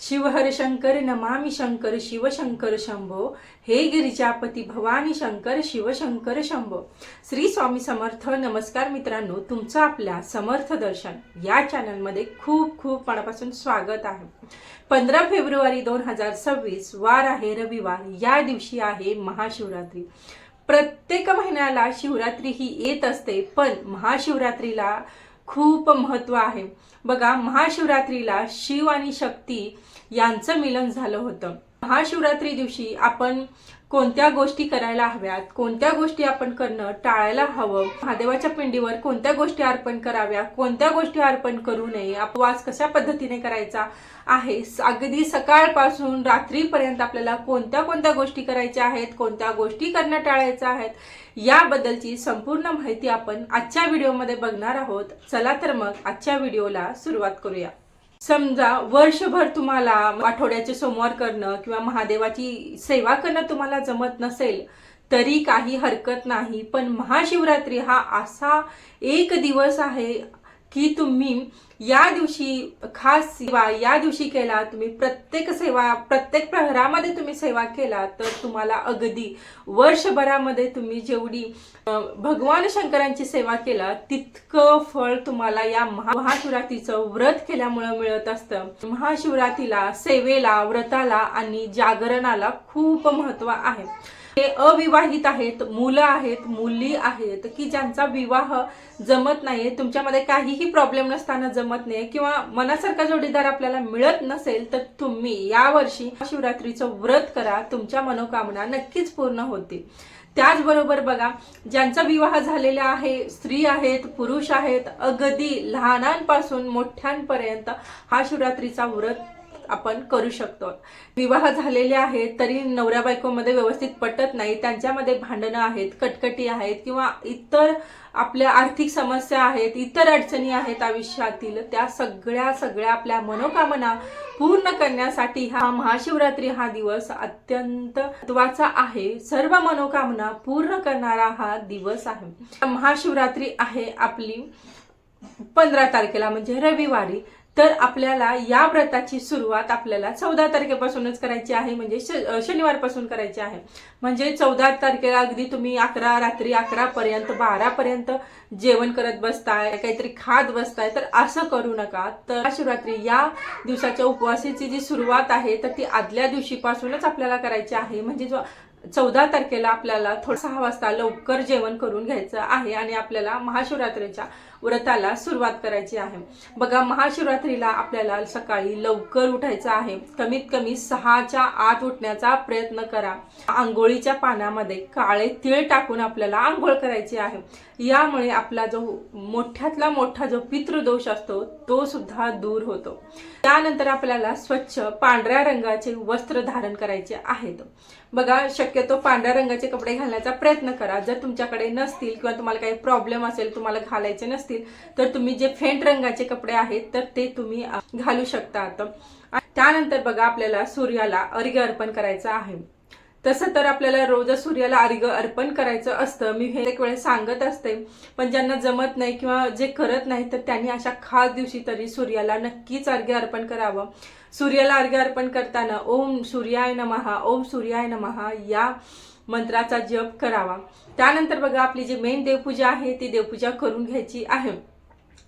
शिवहरशंकर नमामि शंकर शिवशंकर शंभो हे गिरिजापती भवानी शंकर शिवशंकर शंभो. श्री स्वामी समर्थ नमस्कार मित्रांनो तुमचं आपल्या समर्थ दर्शन या चॅनलमध्ये खूप खूप मनापासून स्वागत आहे. पंधरा फेब्रुवारी दोन हजार सव्वीस वार आहे रविवार या दिवशी आहे महाशिवरात्री. प्रत्येक महिन्याला शिवरात्री ही येत असते पण महाशिवरात्रीला खूप महत्त्व आहे. बघा महाशिवरात्रीला शिव आणि शक्ती यांचं मिलन झालं होतं. महाशिवरात्री दिवशी आपण कोणत्या गोष्टी करायला हव्यात कोणत्या गोष्टी आपण करणं टाळायला हवं महादेवाच्या पिंडीवर कोणत्या गोष्टी अर्पण कराव्या कोणत्या गोष्टी अर्पण करू नये अपवास कशा पद्धतीने करायचा आहे अगदी सकाळपासून रात्रीपर्यंत आपल्याला कोणत्या कोणत्या गोष्टी करायच्या आहेत कोणत्या गोष्टी करणं टाळायच्या आहेत याबद्दलची संपूर्ण माहिती आपण आजच्या व्हिडिओमध्ये बघणार आहोत. चला तर मग आजच्या व्हिडिओला सुरुवात करूया. समजा वर्षभर तुम्हाला आठवड्याचे सोमवार करणं किंवा महादेवाची सेवा करणं तुम्हाला जमत नसेल तरी काही हरकत नाही. पण महाशिवरात्री हा असा एक दिवस आहे की तुम्ही या दिवशी खास सेवा या दिवशी केला तुम्ही प्रत्येक सेवा प्रत्येक प्रहरामध्ये तुम्ही सेवा केला तर तुम्हाला अगदी वर्षभरामध्ये तुम्ही जेवढी भगवान शंकरांची सेवा केला तितकं फळ तुम्हाला या महा- महाशिवरात्रीचं व्रत केल्यामुळं मिळत असतं. महाशिवरात्रीला सेवेला व्रताला आणि जागरणाला खूप महत्त्व आहे. हे अविवाहित आहेत मुलं आहेत मुली आहेत की ज्यांचा विवाह जमत नाहीये तुमच्यामध्ये काहीही प्रॉब्लेम नसताना जमत नाही किंवा मनासारखा जोडीदार आपल्याला मिळत नसेल तर तुम्ही यावर्षी शिवरात्रीचं व्रत करा तुमच्या मनोकामना नक्कीच पूर्ण होतील. त्याचबरोबर बघा ज्यांचा विवाह झालेला आहे स्त्री आहेत पुरुष आहेत अगदी लहानांपासून मोठ्यांपर्यंत हा शिवरात्रीचा व्रत आपण करू शकतो. विवाह झालेले आहेत तरी नवऱ्या बायकोमध्ये व्यवस्थित पटत नाही त्यांच्यामध्ये भांडणं आहेत कटकटी आहेत किंवा इतर आपल्या आर्थिक समस्या आहेत इतर अडचणी आहेत आयुष्यातील त्या सगळ्या सगळ्या आपल्या मनोकामना पूर्ण करण्यासाठी हा महाशिवरात्री हा दिवस अत्यंत महत्त्वाचा आहे. सर्व मनोकामना पूर्ण करणारा हा दिवस आहे. महाशिवरात्री आहे आपली पंधरा तारखेला म्हणजे रविवारी. तर आपल्याला या व्रताची सुरुवात आपल्याला चौदा तारखेपासूनच करायची आहे म्हणजे श- शनिवारपासून करायची आहे. म्हणजे चौदा तारखेला अगदी तुम्ही अकरा रात्री अकरा पर्यंत बारा पर्यंत जेवण करत बसताय काहीतरी खात बसताय तर असं करू नका. तर शिवरात्री या दिवसाच्या उपवासाची जी सुरुवात आहे तर ती आदल्या दिवशीपासूनच आपल्याला करायची आहे. म्हणजे जो चौदा तारखेला आपल्याला थोडं सहा वाजता लवकर जेवण करून घ्यायचं आहे आणि आपल्याला महाशिवरात्रीच्या व्रताला सुरुवात करायची आहे. बघा महाशिवरात्रीला आपल्याला सकाळी लवकर उठायचं आहे. कमीत कमी सहाच्या आत उठण्याचा प्रयत्न करा. आंघोळीच्या पाण्यामध्ये काळे तीळ टाकून आपल्याला आंघोळ करायची आहे. यामुळे आपला जो मोठ्यातला मोठा जो पितृदोष असतो तो सुद्धा दूर होतो. त्यानंतर आपल्याला स्वच्छ पांढऱ्या रंगाचे वस्त्र धारण करायचे आहेत. बघा शक्यतो पांढऱ्या रंगाचे कपडे घालण्याचा प्रयत्न करा. जर तुमच्याकडे नसतील किंवा तुम्हाला काही प्रॉब्लेम असेल तुम्हाला घालायचे नसतील तर तुम्ही जे फेंट रंगाचे कपडे आहेत तर ते तुम्ही घालू शकता आता. त्यानंतर बघा आपल्याला सूर्याला अर्घ्य अर्पण करायचं आहे. तसं तर आपल्याला रोज सूर्याला अर्घ्य अर्पण करायचं असतं. मी हे एक वेळेस सांगत असते पण ज्यांना जमत नाही किंवा जे करत नाही तर त्यांनी अशा खास दिवशी तरी सूर्याला नक्कीच अर्घ्य अर्पण करावं. सूर्याला अर्घ्य अर्पण करताना ओम सूर्याय नमहा ओम सूर्याय नमहा या मंत्राचा जप करावा. त्यानंतर बघा आपली जी मेन देवपूजा आहे ती देवपूजा करून घ्यायची आहे.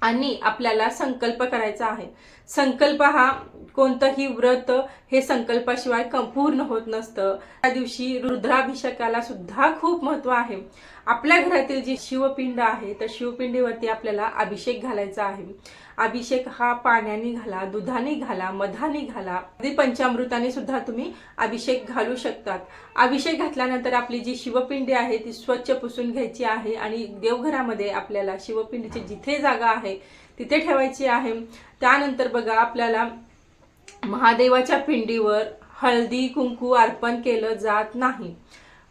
आणि आपल्याला संकल्प करायचा आहे. संकल्प हा कोणतंही व्रत हे संकल्पाशिवाय पूर्ण होत नसतं. त्या दिवशी रुद्राभिषेकाला सुद्धा खूप महत्त्व आहे. आपल्या घरातील जी शिवपिंड आहे तर शिवपिंडीवरती आपल्याला अभिषेक घालायचा आहे. अभिषेक हा पाण्याने घाला दुधाने घाला मधाने घाला. अगदी पंचामृताने सुद्धा तुम्ही अभिषेक घालू शकतात. अभिषेक घातल्यानंतर आपली जी शिवपिंडी आहे ती स्वच्छ पुसून घ्यायची आहे आणि देवघरामध्ये आपल्याला शिवपिंडीची जिथे जागा आहे तिथे ठेवायची आहे. त्यानंतर बघा आपल्याला महादेवाच्या पिंडीवर हळदी कुंकू अर्पण केलं जात नाही.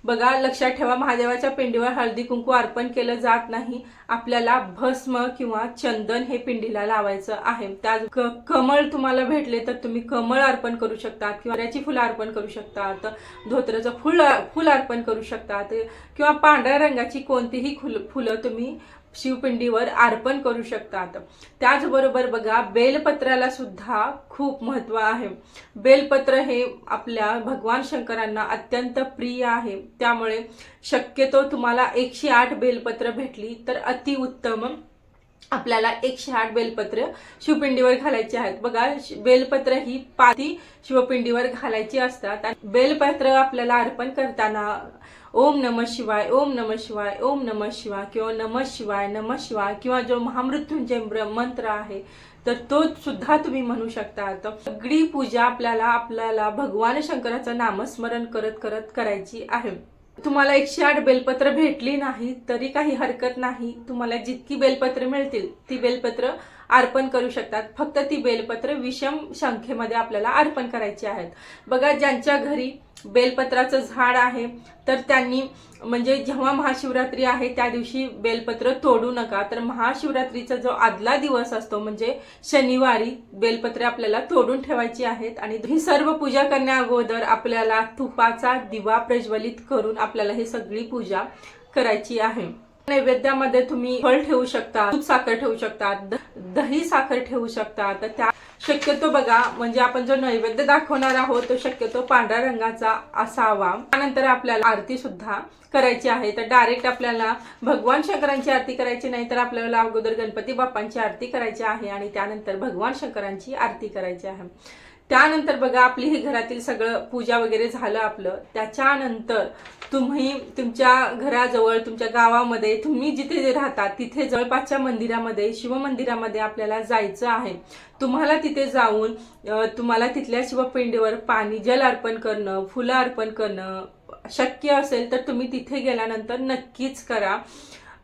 बघा लक्षात ठेवा महादेवाच्या पिंडीवर हळदी कुंकू अर्पण केलं जात नाही. आपल्याला भस्म किंवा चंदन हे पिंडीला लावायचं आहे. त्या कमळ तुम्हाला भेटले तर तुम्ही कमळ अर्पण करू शकता किंवा त्याची फुलं अर्पण करू शकतात धोत्राचं फुल फुल अर्पण करू शकतात किंवा पांढऱ्या रंगाची कोणतीही फुल फुलं तुम्ही शिवपिंडीवर अर्पण करू शकतात. त्याचबरोबर बघा बेलपत्राला सुद्धा खूप महत्त्व आहे. बेलपत्र हे आपल्या भगवान शंकरांना अत्यंत प्रिय आहे. त्यामुळे शक्यतो तुम्हाला एकशे आठ बेलपत्र भेटली तर अतिउत्तम आपल्याला एकशे आठ बेलपत्र शिवपिंडीवर घालायची आहेत. बघा बेलपत्र ही पाती शिवपिंडीवर घालायची असतात. आणि बेलपत्र आपल्याला अर्पण करताना ओम नम शिवाय ओम नम शिवाय ओम नम शिवाय किंवा नम शिवाय नम शिवाय किंवा जो महामृत्यूंजय मंत्र आहे तर तो सुद्धा तुम्ही म्हणू शकता. तर सगळी पूजा आपल्याला आपल्याला भगवान शंकराचं नामस्मरण करत करत करायची आहे. तुम्हाला एकशे आठ बेलपत्र भेटली नाही तरी काही हरकत नाही. तुम्हाला जितकी बेलपत्र मिळतील ती बेलपत्र अर्पण करू शकतात. फक्त ती बेलपत्र विषम संख्येमध्ये आपल्याला अर्पण करायची आहेत. बघा ज्यांच्या घरी बेलपत्राचं झाड आहे तर त्यांनी म्हणजे जेव्हा महाशिवरात्री आहे त्या दिवशी बेलपत्र तोडू नका. तर महाशिवरात्रीचा जो आदला दिवस असतो म्हणजे शनिवारी बेलपत्रे आपल्याला तोडून ठेवायची आहेत आणि ही सर्व पूजा करण्या अगोदर आपल्याला तुपाचा दिवा प्रज्वलित करून आपल्याला ही सगळी पूजा करायची आहे. नैवेद्यामध्ये तुम्ही फळ ठेवू शकता दूध साखर ठेवू शकता दही साखर ठेवू शकता. तर त्या शक्यतो बघा म्हणजे आपण जो नैवेद्य दाखवणार आहोत तो शक्यतो पांढऱ्या रंगाचा असावा. त्यानंतर आपल्याला आरती सुद्धा करायची आहे. तर डायरेक्ट आपल्याला भगवान शंकरांची आरती करायची नाही तर आपल्याला अगोदर गणपती बाप्पांची आरती करायची आहे आणि त्यानंतर भगवान शंकरांची आरती करायची आहे. त्यानंतर बघा आपली ही घरातील सगळं पूजा वगैरे झालं आपलं. त्याच्यानंतर तुम्ही तुमच्या घराजवळ तुमच्या गावामध्ये तुम्ही जिथे जे राहता तिथे जवळपासच्या मंदिरामध्ये शिवमंदिरामध्ये आपल्याला जायचं आहे. तुम्हाला तिथे जाऊन तुम्हाला तिथल्या शिवपिंडीवर पाणी जल अर्पण करणं फुलं अर्पण करणं शक्य असेल तर तुम्ही तिथे गेल्यानंतर नक्कीच करा.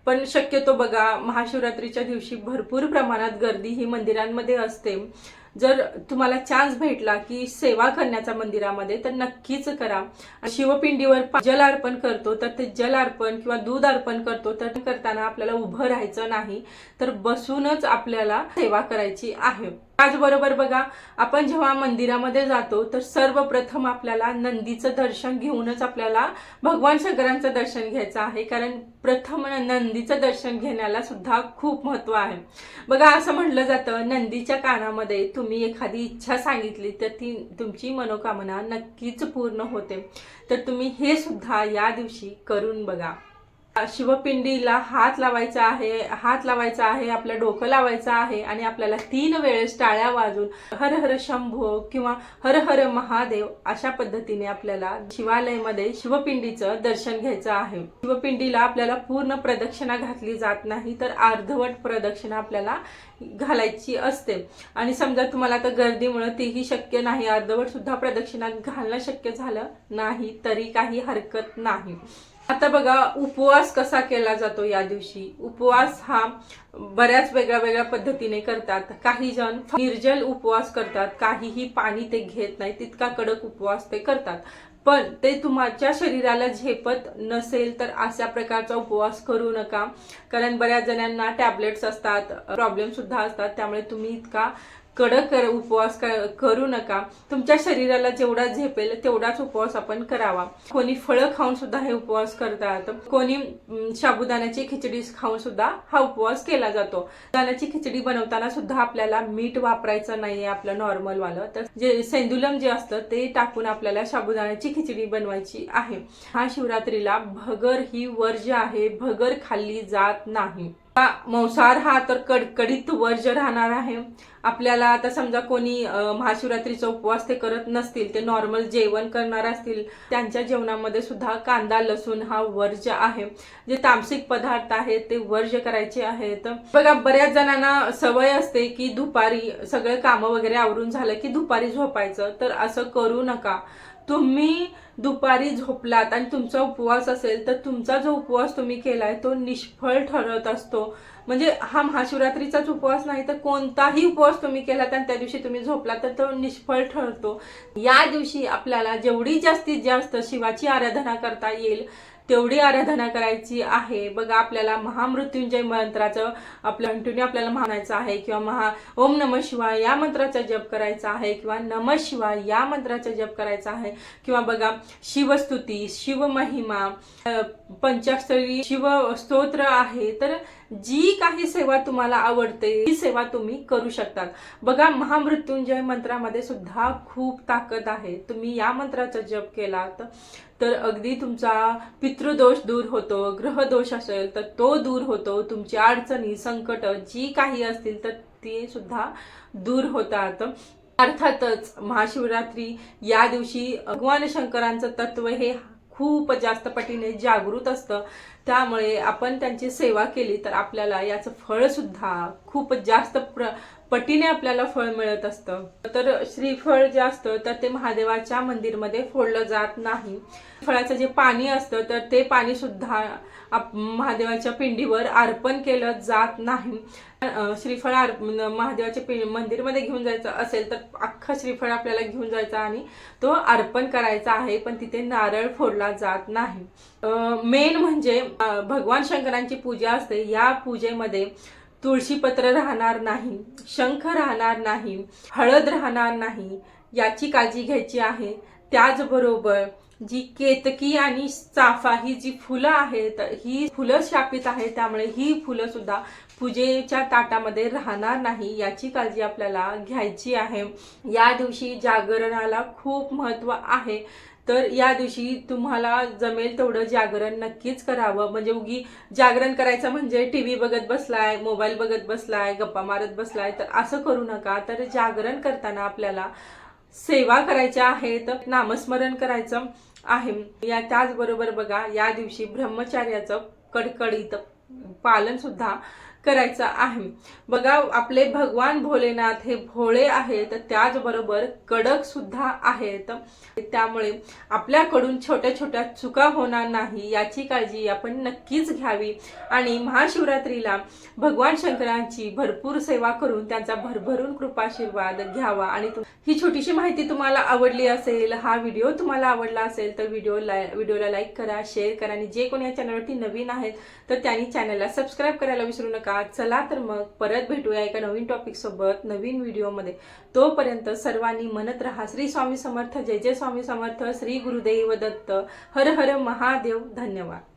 पण शक्यतो बघा महाशिवरात्रीच्या दिवशी भरपूर प्रमाणात गर्दी ही मंदिरांमध्ये असते. जर तुम्हाला चान्स भेटला की सेवा करण्याचा मंदिरामध्ये तर नक्कीच करा. शिवपिंडीवर जल अर्पण करतो तर ते जल अर्पण किंवा दूध अर्पण करतो तर करताना आपल्याला उभं राहायचं नाही तर बसूनच आपल्याला सेवा करायची आहे. त्याचबरोबर बघा आपण जेव्हा मंदिरामध्ये जातो तर सर्वप्रथम आपल्याला नंदीचं दर्शन घेऊनच आपल्याला भगवान शंकरांचं दर्शन घ्यायचं आहे. कारण प्रथम नंदीचं दर्शन घेण्याला सुद्धा खूप महत्त्व आहे. बघा असं म्हटलं जातं नंदीच्या कानामध्ये तुम्ही एखादी इच्छा सांगितली तर ती तुमची मनोकामना नक्कीच पूर्ण होते. तर तुम्ही हे सुद्धा या दिवशी करून बघा. शिवपिंडीला हात लावायचा आहे हात लावायचा आहे आपलं डोकं लावायचं आहे आणि आपल्याला तीन वेळेस टाळ्या वाजून हर हर शंभो किंवा हर हर महादेव अशा पद्धतीने आपल्याला शिवालयमध्ये शिवपिंडीचं दर्शन घ्यायचं आहे. शिवपिंडीला आपल्याला पूर्ण प्रदक्षिणा घातली जात नाही तर अर्धवट प्रदक्षिणा आपल्याला घालायची असते. आणि समजा तुम्हाला आता गर्दीमुळे तेही शक्य नाही अर्धवट सुद्धा प्रदक्षिणा घालणं शक्य झालं नाही तरी काही हरकत नाही. आता बघा उपवास कसा केला जातो या दिवशी? उपवास हा बऱ्याच वेगळ्या वेगळ्या पद्धतीने करतात. काही जण निर्जल उपवास करतात काहीही पाणी ते घेत नाही तितका कडक उपवास ते करतात. पण ते तुमच्या शरीराला झेपत नसेल तर अशा प्रकारचा उपवास करू नका. कारण बऱ्याच जणांना टॅबलेट्स असतात प्रॉब्लेम सुद्धा असतात त्यामुळे तुम्ही इतका कडक कर- उपवास करू नका. तुमच्या शरीराला जेवढा झेपेल तेवढाच उपवास आपण करावा. कोणी फळं खाऊन सुद्धा हे उपवास करतात. कोणी साबुदाण्याची खिचडी खाऊन सुद्धा हा उपवास केला जातो. दाण्याची खिचडी बनवताना सुद्धा आपल्याला मीठ वापरायचं नाहीये आपलं नॉर्मल वालं तर जे सेंदुलम जे असतं ते टाकून आपल्याला साबुदाण्याची खिचडी बनवायची आहे. हा शिवरात्रीला भगर ही वर्ज आहे. भगर खाल्ली जात नाही. हा मांसाहार हा तर कडकडीत वर्ज राहणार आहे. आपल्याला आता समजा कोणी महाशिवरात्रीचा उपवास ते करत नसतील ते नॉर्मल जेवण करणार असतील त्यांच्या जेवणामध्ये सुद्धा कांदा लसूण हा वर्ज आहे. जे तामसिक पदार्थ आहेत ते वर्ज्य करायचे आहेत. बघा बऱ्याच जणांना सवय असते की दुपारी सगळे कामं वगैरे आवरून झालं की दुपारी झोपायचं तर असं करू नका. तुम्ही दुपारी झोपलात आणि तुमचा उपवास असेल तर तुमचा जो उपवास तुम्ही केलाय तो निष्फळ ठरत असतो. म्हणजे हा महाशिवरात्रीचाच उपवास नाही तर कोणताही उपवास तुम्ही केलात आणि त्या दिवशी तुम्ही झोपला तर तो निष्फळ ठरतो. या दिवशी आपल्याला जेवढी जास्तीत जास्त शिवाची आराधना करता येईल तेवढी आराधना करायची आहे. बघा आपल्याला महामृत्युंजय मंत्राचं आपलं कंटिन्यू आपल्याला म्हणायचं आहे किंवा महा ओम नम शिवाय या मंत्राचा जप करायचा आहे किंवा नम शिवाय या मंत्राचा जप करायचा आहे किंवा बघा शिवस्तुती शिवमहिमा पंचाक्षरी शिव स्तोत्र आहे. तर जी काही सेवा तुम्हाला आवडते ती सेवा तुम्ही करू शकतात. बघा महामृत्युंजय मंत्रामध्ये सुद्धा खूप ताकद आहे. तुम्ही या मंत्राचा जप केलात तर अगदी तुमचा पितृदोष दूर होतो ग्रहदोष असेल तर तो दूर होतो. तुमची अडचणी संकट जी काही असतील तर ती सुद्धा दूर होतात. अर्थातच महाशिवरात्री या दिवशी भगवान शंकरांचं तत्व हे खूप जास्त पटीने जागृत असतं. त्यामुळे आपण त्यांची सेवा केली तर आपल्याला याचं फळ सुद्धा खूप जास्त प्र पटीने आपल्याला फळ मिळत असतं. तर श्रीफळ जे असतं तर ते महादेवाच्या मंदिरमध्ये फोडलं जात नाही. फळाचं जे पाणी असतं तर ते पाणी सुद्धा आप- महादेवाच्या पिंडीवर अर्पण केलं जात नाही. श्रीफळ अर्प- महादेवाच्या पि- मंदिरमध्ये घेऊन जायचं असेल तर अख्खा श्रीफळ आपल्याला घेऊन जायचा आणि तो अर्पण करायचा आहे पण तिथे नारळ फोडला जात नाही. मेन म्हणजे भगवान शंकरांची पूजा असते. या पूजेमध्ये तुळशीपत्र राहणार नाही शंख राहणार नाही हळद राहणार नाही याची काळजी घ्यायची आहे. त्याचबरोबर जी केतकी आणि चाफा ही जी फुलं आहेत ही फुलं शापित आहेत त्यामुळे ही फुलं सुद्धा पूजेच्या ताटामध्ये राहणार नाही याची काळजी आपल्याला घ्यायची आहे. या दिवशी जागरणाला खूप महत्त्व आहे. तर या दिवशी तुम्हाला जमेल तेवढं जागरण नक्कीच करावं. म्हणजे उगी जागरण करायचं म्हणजे टी व्ही बघत बसलाय मोबाईल बघत बसलाय गप्पा मारत बसलाय तर असं करू नका. तर जागरण करताना आपल्याला सेवा करायच्या आहेत नामस्मरण करायचं आहे. या त्याचबरोबर बघा या दिवशी ब्रह्मचार्याचं कडकडीत पालन सुद्धा करायचा आहे. बघा आपले भगवान भोलेनाथ हे भोळे आहेत त्याचबरोबर कडक सुद्धा आहेत. त्यामुळे आपल्याकडून छोट्या छोट्या चुका होणार नाही याची काळजी आपण नक्कीच घ्यावी. आणि महाशिवरात्रीला भगवान शंकरांची भरपूर सेवा करून त्यांचा भरभरून कृपाशीर्वाद घ्यावा. आणि ही छोटीशी माहिती तुम्हाला आवडली असेल हा व्हिडिओ तुम्हाला आवडला असेल तर व्हिडिओ लाय व्हिडिओला लाईक करा शेअर करा. आणि जे कोणी या चॅनलवरती नवीन आहेत तर त्यांनी चॅनलला सबस्क्राईब करायला विसरू नका. का? चला तर मग परत भेटूया एका नवीन टॉपिकसोबत नवीन व्हिडिओमध्ये तोपर्यंत सर्वांनी म्हणत राहा. श्री स्वामी समर्थ जय जय स्वामी समर्थ श्री गुरुदेव दत्त. हर हर महादेव. धन्यवाद.